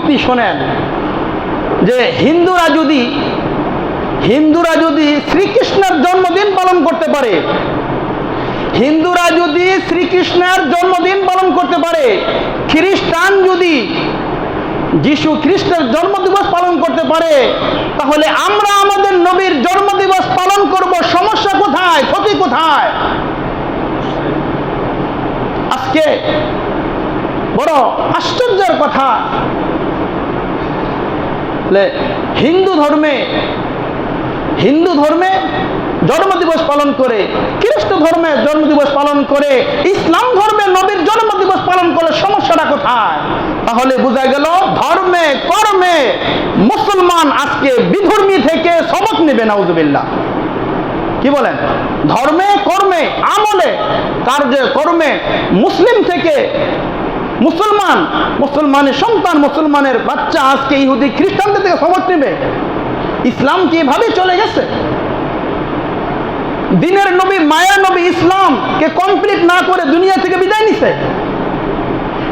যুক্তি শোনেন যে হিন্দুরা যদি হিন্দুরা যদি শ্রীকৃষ্ণের জন্মদিন পালন করতে পারে, হিন্দুরা যদি শ্রীকৃষ্ণের জন্মদিন পালন করতে পারে, খ্রিস্টান যদি যিশু খ্রিস্টের জন্মদিবস পালন করতে পারে, তাহলে আমরা আমাদের নবীর জন্মদিবস পালন করব, সমস্যা কোথায়, ক্ষতি কোথায়? আজকে বড় আশ্চর্যের কথা হিন্দু ধর্মে হিন্দু ধর্মে জন্মদিবস পালন করে, খ্রিস্ট ধর্মে জন্মদিবস পালন করে, ইসলাম ধর্মে নবীর জন্মদিবস পালন করলে সমস্যাটা কোথায়? তাহলে বোঝা গেল ধর্মে, কর্মে মুসলমান আজকে বিধর্মী থেকে সবক নেবে, নাউজুবিল্লাহ। কি বলেন? ধর্মে, কর্মে, আমলে কার্যে কর্মে মুসলিম থেকে মুসলমান, মুসলমানের সন্তান, মুসলমানের বাচ্চা আজকে ইহুদি খ্রিস্টানদের থেকে সবক নেবে। ইসলাম কি এভাবে চলে গেছে? দিনের নবী, মায়ের নবী ইসলামকে কমপ্লিট না করে দুনিয়া থেকে বিদায় নিছে।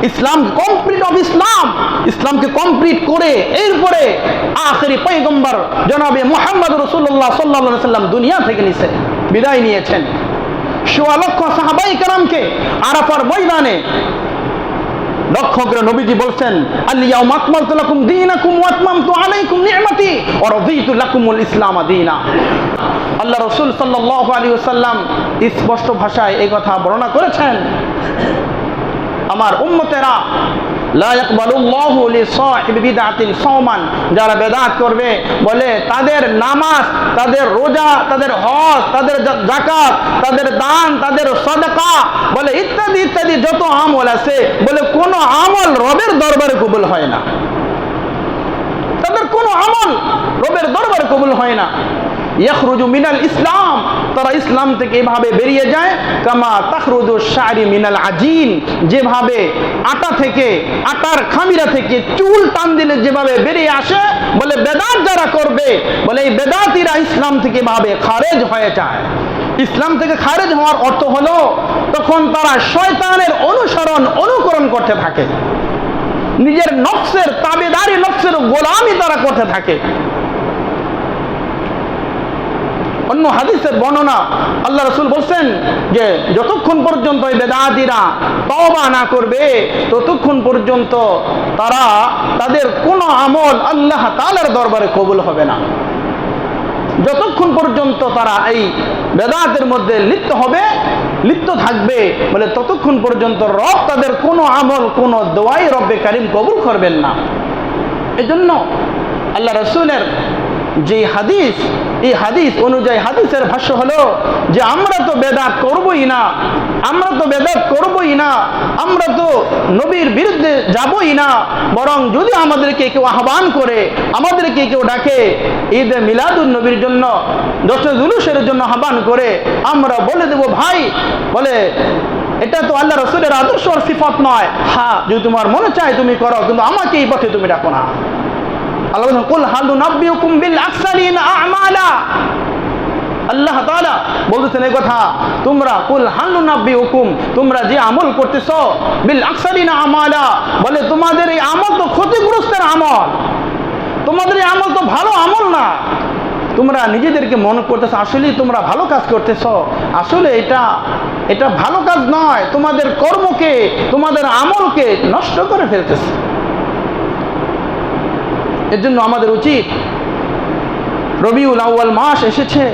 ইসলাম কমপ্লিট অফ ইসলাম, ইসলামকে কমপ্লিট করে এরপরে আখেরি পৈগম্বর জনাবে মোহাম্মদ রসুল্লাহ সাল্লা সাল্লাম দুনিয়া থেকে নিছে, বিদায় নিয়েছেন। সোয়া লক্ষ সাহাবাই কালামকে আরাফার ময়দানে লক্ষ্য নবীজি বলছেন আল্লিয়াউ মাকমালতু লাকুম দীনাকুম ওয়া আতমামতু আলাইকুম নি'মাতি ওয়া রাদিতু লাকুমুল ইসলাম দীনা। আল্লাহ রাসূল সাল্লাল্লাহু আলাইহি ওয়াসাল্লাম স্পষ্ট ভাষায় এই কথা বর্ণনা করেছেন। আমার উম্মতেরা যারা বেদাত করবে, বলে তাদের নামাজ, তাদের রোজা, তাদের হজ, তাদের জা- যাকাত, তাদের দান, তাদের সদকা, বলে ইত্যাদি ইত্যাদি যত আমল আছে, বলে কোন আমল রবের দরবারে কবুল হয় না। তাদের কোনো আমল রবের দরবারে কবুল হয় না। ইয়াখরুজু মিনাল ইসলাম। তারা ইসলাম থেকে এভাবে বেরিয়ে যায়, কামা তাখরুজু শাড়ি মিনাল আজিন। যেভাবে আটা থেকে, আটার খামিরা থেকে চুল টান দিলে যেভাবে বেরিয়ে আসে, বলে বেদাত যারা করবে, বলে এই বেদাতিরা ইসলাম থেকে ভাবে খারেজ হয়ে যায়। ইসলাম থেকে খারেজ হওয়ার অর্থ হলো, তখন তারা শয়তানের অনুসরণ, অনুকরণ করতে থাকে। নিজের নকশের তাবেদারি নকশের গোলামি তারা করতে থাকে। অন্য হাদিসের বর্ণনা আল্লাহ রসুল বলছেন যে যতক্ষণ পর্যন্ত এই বেদাদিরা তওবা না করবে, ততক্ষণ পর্যন্ত তারা তাদের কোনো আমল আল্লাহ তাআলার দরবারে কবুল হবে না। যতক্ষণ পর্যন্ত তারা এই বেদাতের মধ্যে লিপ্ত হবে, লিপ্ত থাকবে, বলে ততক্ষণ পর্যন্ত রব তাদের কোনো আমল, কোনো দোয়াই রব্বে কারিম কবুল করবেন না। এজন্য আল্লাহ রসুলের যে হাদিস, এই হাদিস অনুযায়ী হাদিসের ভাষ্য হলো যে আমরা তো বেদাত করবই না, আমরা তো বেদাত করবই না, আমরা তো নবীর বিরুদ্ধে যাবই না, বরং যদি আমাদেরকে কেউ আহ্বান করে, আমাদেরকে কেউ ডাকে, ঈদ মিলাদুল নবীর জন্য দশ জুলুসের জন্য আহ্বান করে, আমরা বলে দেব, ভাই, বলে, এটা তো আল্লাহ রসুলের আদর্শ সিফত নয়। হ্যাঁ যদি তোমার মনে চায় তুমি করো, কিন্তু আমাকে এই পথে তুমি ডাকো না। আল্লাহ তোমরা কুল তোমরা যে আমল করতেছ বলে তোমাদের এই আমল তো ক্ষতিগ্রস্তের আমল। তোমাদের এই আমল তো ভালো আমল না। তোমরা নিজেদেরকে মনে করতেছ, আসলেই তোমরা ভালো কাজ করতেছ। আসলে এটা এটা ভালো কাজ নয়, তোমাদের কর্মকে, তোমাদের আমলকে নষ্ট করে ফেলতেছে। এর জন্য আমাদের উচিত রবিউল আউ্য়াল মাস এসেছে।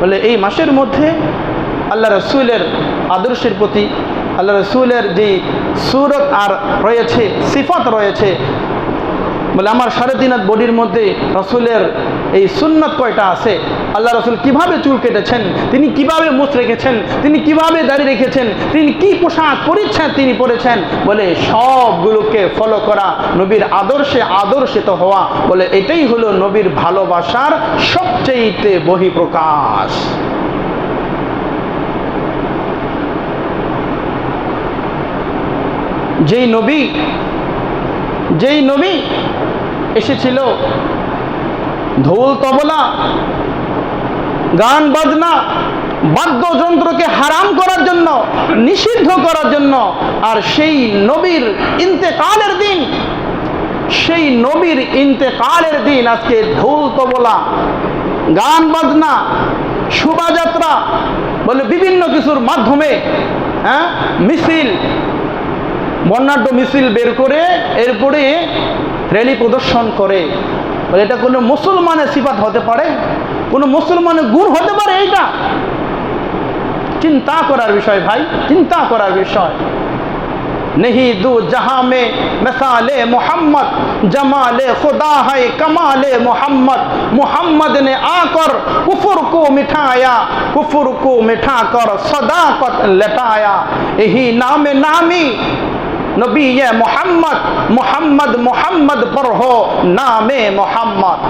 বলে এই মাসের মধ্যে আল্লাহ রসুলের আদর্শের প্রতি, আল্লাহ রসুলের যে সুরত আর রয়েছে, সিফাত রয়েছে, বলে আমার সাড়ে তিন বডির মধ্যে রসুলের এই সুন্নত কয়টা আছে? আল্লাহ রসুল কীভাবে চুল কেটেছেন, তিনি কীভাবে মুখ রেখেছেন, তিনি কীভাবে দাঁড়িয়ে রেখেছেন, তিনি কি পোশাক পরিচ্ছেদ তিনি পরেছেন, বলে সবগুলোকে ফলো করা নবীর আদর্শে আদর্শিত হওয়া, বলে এটাই হলো নবীর ভালোবাসার সবচেয়েতে বহিঃপ্রকাশ। যেই নবী যেই নবী এসেছিল ঢোল তবলা গান, বাজনা, বাদ্যযন্ত্রকে হারাম করার জন্য, নিষিদ্ধ করার জন্য, আর সেই নবীর ইন্তেকালের দিন, সেই নবীর ইন্তেকালের দিন আজকে ঢোল তবলা, গান, বাজনা, শোভাযাত্রা বলে বিভিন্ন কিছুর মাধ্যমে হ্যাঁ মিছিল, বর্ণাঢ্য মিছিল বের করে এরপরে র্যালি প্রদর্শন করে। বলে এটা কোনো মুসলমানের সিফাত হতে পারে কোনো মুসলমানের গুণ হতে পারে এইটা চিন্তা করার বিষয় ভাই চিন্তা করার বিষয় नहीं दो जहां में मिसाल मोहम्मद जमाल खुदा है कमाल मोहम्मद मोहम्मद ने आकर कुफर को मिठाया कुफर को मिठाकर सदाकत लटाया यही नाम नामी নবী মোহাম্মদ মোহাম্মদ মোহাম্মদ নামে মোহাম্মদ।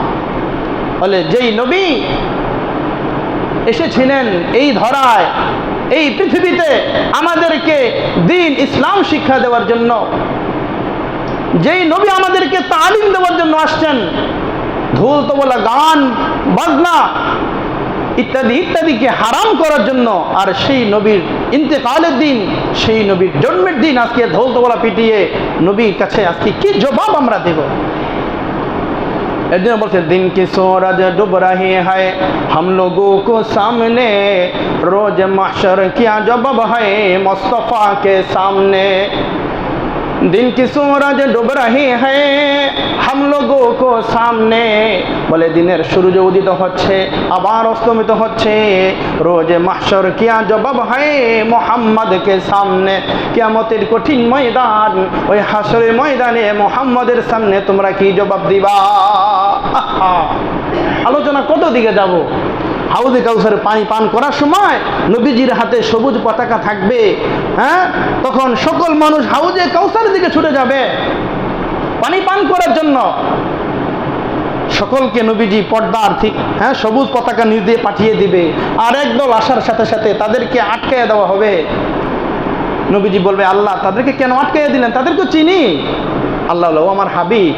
বলে, যেই নবী এসেছিলেন এই ধরায়, এই পৃথিবীতে আমাদেরকে দিন ইসলাম শিক্ষা দেওয়ার জন্য, যেই নবী আমাদেরকে তালিম দেওয়ার জন্য আসছেন, ধুল তো বলা গান, বাজনা ইত্যাদি ইত্যাদিকে হারাম করার জন্য আর সেই নবীর ইন্তেকালের দিন, সেই নবীর জন্মের দিন আজকে ধৌলতলা পিটিয়ে নবীর কাছে আজকে কি জবাব আমরা দেব? একজন বলছে, দিন কি সোরাজ ডুব হায়, হাম লোগো কো সামনে, রোজ মাসর কিয়া জবাব হায়, মোস্তফা কে সামনে। दिन की सूरज डूब रही है हम लोगों को সামনে বলে দিনের সূর্য উদিত হচ্ছে আবার অস্তমিত হচ্ছে রোজ মাহশর কিয়া জবাব হয় মোহাম্মদকে সামনে কিয়ামতের কঠিন ময়দান ওই হাসরের ময়দানে মোহাম্মদের সামনে তোমরা কি জবাব দিবা আহা! আলোচনা কত দিকে যাব হাউজে কাউসারে পানি পান করার সময় নবীজির হাতে সবুজ পতাকা থাকবে হ্যাঁ? তখন সকল মানুষ হাউজে কাউসারের দিকে ছুটে যাবে পানি পান করার জন্য। সকলকে নবীজি পর্দার ঠিক হ্যাঁ সবুজ পতাকা নিজ দিয়ে পাঠিয়ে দিবে আর একদল আসার সাথে সাথে তাদেরকে আটকাইয়া দেওয়া হবে। নবীজি বলবে, আল্লাহ, তাদেরকে কেন আটকাইয়া দিলেন? তাদেরকে চিনি? আল্লাহ আমার হাবিব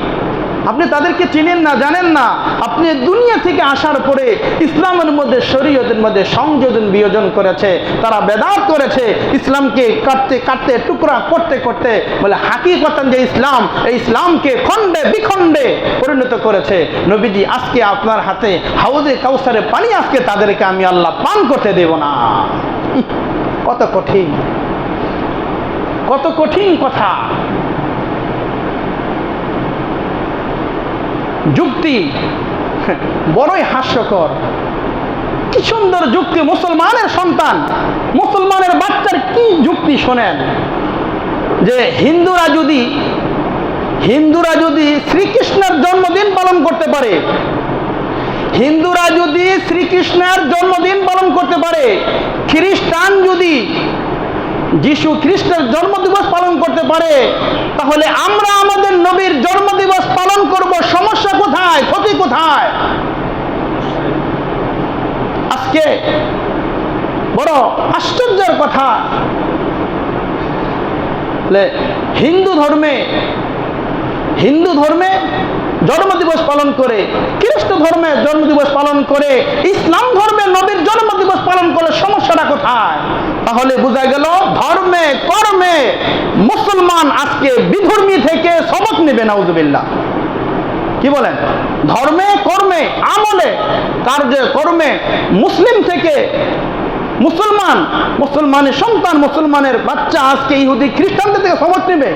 আপনি তাদেরকে চিনেন না, জানেন না। আপনি দুনিয়া থেকে আসার পরে ইসলামের মধ্যে, শরীয়তের মধ্যে সংযোজন, বিয়োজন করেছে, তারা বেদাত করেছে, ইসলামকে কাটতে কাটতে, টুকরা করতে করতে বলে, হাকিকতান যে ইসলাম, এই ইসলামকে খণ্ডে, বিখণ্ডে পরিণত করেছে। নবীজি, আজকে আপনার হাতে হাউজে কাউসারে পানি, আজকে তাদেরকে আমি আল্লাহ পান করতে দেব না। কত কঠিন। কত কঠিন কথা। যুক্তি। বড়ই হাস্যকর। কি সুন্দর যুক্তি মুসলমানের সন্তান। মুসলমানের বাচ্চার কি যুক্তি শোনেন? যে হিন্দুরা যদি হিন্দুরা যদি শ্রীকৃষ্ণের জন্মদিন পালন করতে পারে, হিন্দুরা যদি শ্রীকৃষ্ণের জন্মদিন পালন করতে পারে, খ্রিস্টান যদি যিশু খ্রিস্টের জন্মদিবস পালন করতে পারে, তাহলে আমরা আমাদের নবীর জন্মদিবস পালন করব, সমস্যা কোথায়? ক্ষতি কোথায়? আজকে বড় আশ্চর্যের কথা। হিন্দু ধর্মে হিন্দু ধর্মে জন্মদিবস পালন করে, খ্রিস্ট ধর্মে জন্মদিবস পালন করে, ইসলাম ধর্মে নবীর জন্মদিবস পালন করে সমস্যাটা কোথায়? তাহলে বোঝা গেল ধর্মে, কর্মে মুসলমান আজকে বিধর্মী থেকে সবক নেবে, নাউজুবিল্লাহ। কি বলেন? ধর্মে, কর্মে, আমলে, কার্যে, কর্মে মুসলিম থেকে মুসলমান, মুসলমানের সন্তান, মুসলমানের বাচ্চা আজকে ইহুদি খ্রিস্টানদের থেকে সবক নেবে।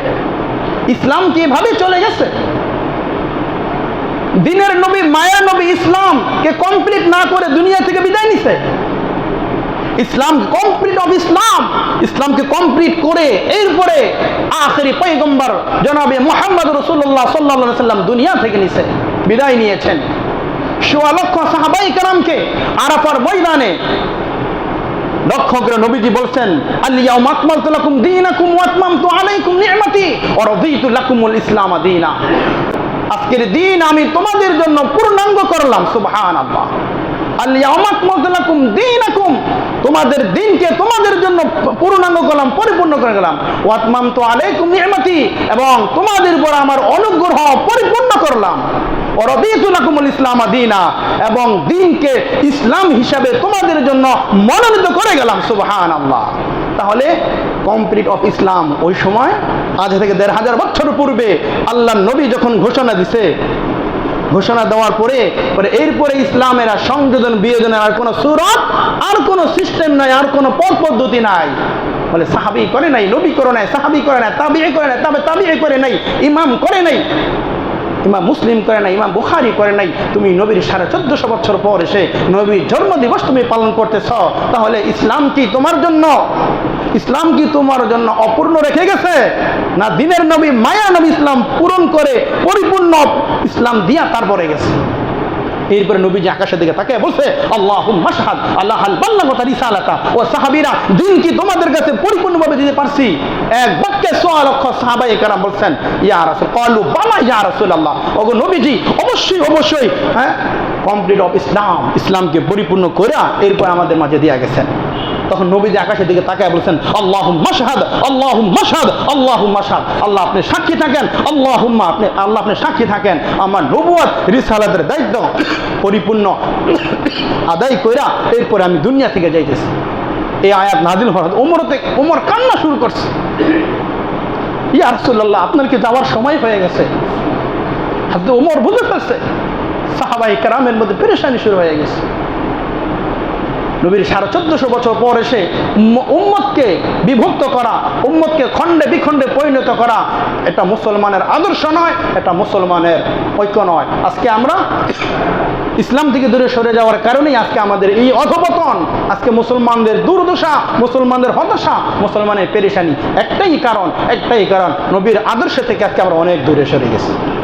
ইসলাম কি এভাবে চলে গেছে? দিনের নবী, মায়ের নবী ইসলামকে কমপ্লিট না করে দুনিয়া থেকে বিদায় নিছে? Islam complete of Islam. ইসলামকে কমপ্লিট করে এরপরে আখেরি পৈগম্বর জনাবে মোহাম্মদ রসুল্লাহ সাল্লাহ সাল্লাম দুনিয়া থেকে নিছে, বিদায় নিয়েছেন। সোয়া লক্ষ সাহাবাই কালামকে আরাফার ময়দানে লক্ষ্য করে নবীজি বলছেন আল্লিয়া মাকমালতু লাকুম দীনাকুম ওয়া আতমামতু আলাইকুম নি'মাতি ওয়া রাদিতু লাকুমুল ইসলাম দীনা। আজকের দিন আমি তোমাদের জন্য পূর্ণাঙ্গ করলাম লাকুম দীনাকুম, তোমাদের দিনকে তোমাদের জন্য পূর্ণাঙ্গ করলাম, পরিপূর্ণ করে গেলাম। এবং তোমাদের উপর আমার অনুগ্রহ পরিপূর্ণ করলাম। ইসলাম দিনা, এবং দিনকে ইসলাম হিসাবে তোমাদের জন্য মনোনীত করে গেলাম সুবহান আল্লাহ তাহলে কমপ্লিট অফ ইসলাম ওই সময় আজ থেকে দেড় হাজার বছর পূর্বে আল্লাহ নবী যখন ঘোষণা দিছে, ঘোষণা দেওয়ার পরে পরে এরপরে ইসলামের আর সংযোজন, বিয়োজনের আর কোনো সুরত, আর কোনো সিস্টেম নাই, আর কোনো পথ পদ্ধতি নাই। বলে সাহাবি করে নাই, নবী করে নাই, সাহাবি করে নাই তাবি করে নাই, তবে তাবি করে নাই, ইমাম করে নাই। ইমাম মুসলিম করে নাই, ইমাম বুখারি করে নাই, তুমি নবীর সাড়ে চোদ্দশো বছর পর এসে নবীর জন্মদিবস তুমি পালন করতেছ, তাহলে ইসলাম কি তোমার জন্য? ইসলাম কি তোমার জন্য অপূর্ণ রেখে গেছে? না দিনের নবী, মায়া নবী ইসলাম পূরণ করে, পরিপূর্ণ ইসলাম দিয়া তারপরে গেছে? এরপরে নবীজি আকাশের দিকে তাকে বলছে আল্লাহ মাসাহাদ আল্লাহ হাল বাল্লাহ রিসালাতা। ও সাহাবিরা, দিন কি তোমাদের কাছে পরিপূর্ণভাবে দিতে পারছি? এক বাক্যে সোয়া লক্ষ সাহাবাই কারাম বলছেন, ইয়া রাসুল কলু বালা ইয়া রাসূলুল্লাহ। ওগো নবীজি, অবশ্যই অবশ্যই হ্যাঁ কমপ্লিট অফ ইসলাম ইসলামকে পরিপূর্ণ করে এরপর আমাদের মাঝে দিয়া গেছেন। তখন নবীজি আকাশের দিকে তাকায় বলছেন আল্লাহ মাসহাদ আল্লাহ মাসহাদ আল্লাহ মাসহাদ আল্লাহ আপনি সাক্ষী থাকেন আল্লাহ আপনি আল্লাহ আপনি সাক্ষী থাকেন। আমার নবুয়াত রিসালাতের দায়িত্ব পরিপূর্ণ। আদায় কইরা এরপরে আমি দুনিয়া থেকে যাইতেছি। এই আয়াত নাজিল হওয়ার ওমরতে ওমর কান্না শুরু করছে। ইয়া রাসূলুল্লাহ, আপনার কি যাওয়ার সময় হয়ে গেছে? হাজরত ওমর বুঝে ফেলছে। সাহাবাই কারামের মধ্যে পেরেশানি শুরু হয়ে গেছে। নবীর সাড়ে চোদ্দশো বছর পর এসে উম্ম- উম্মতকে বিভক্ত করা, উম্মতকে খণ্ডে বিখণ্ডে পরিণত করা, এটা মুসলমানের আদর্শ নয়, এটা মুসলমানের ঐক্য নয়। আজকে আমরা ইসলাম থেকে দূরে সরে যাওয়ার কারণেই আজকে আমাদের এই অধপতন, আজকে মুসলমানদের দুর্দশা, মুসলমানদের হতাশা, মুসলমানের পেরেশানি। একটাই কারণ একটাই কারণ, নবীর আদর্শ থেকে আজকে আমরা অনেক দূরে সরে গেছি।